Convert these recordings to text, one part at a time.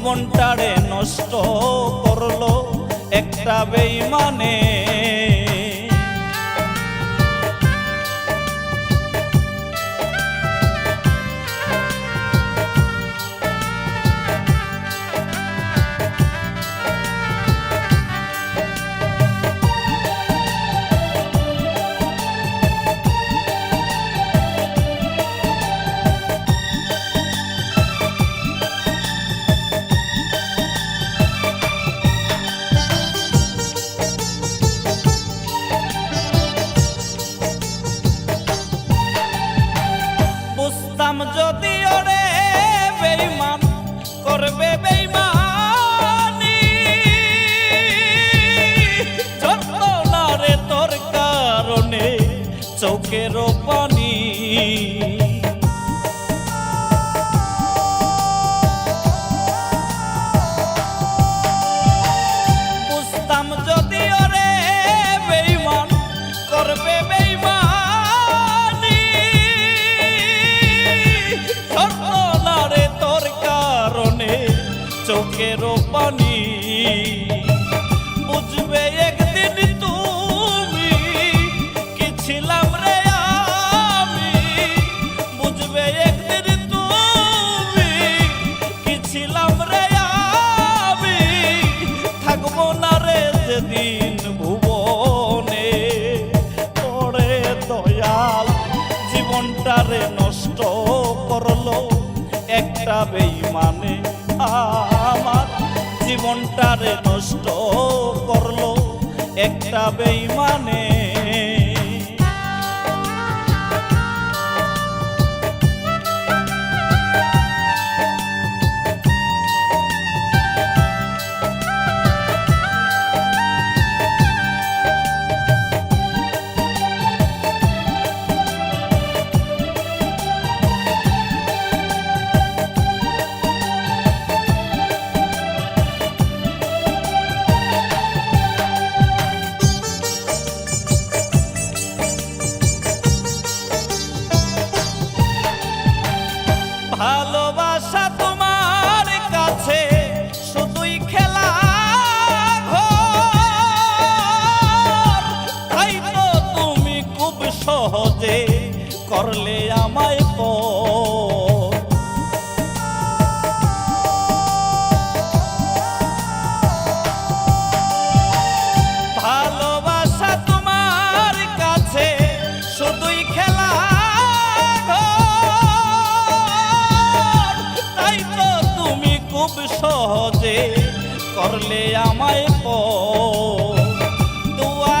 জীবনটারে নষ্ট করল একটা বেইমানে। চোখের পানি একটা বেইমানে আমার জীবনটারে নষ্ট করল। একটা বেইমানে ভালোবাসা তোমার কাছে শুধুই খেলা। তাই তো তুমি খুব সহজে করলে আমায় পর খুব সহজে করলে আমায় পর। দোয়া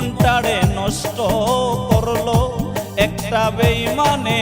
জীবনটারে নষ্ট করল একটা বেইমানে।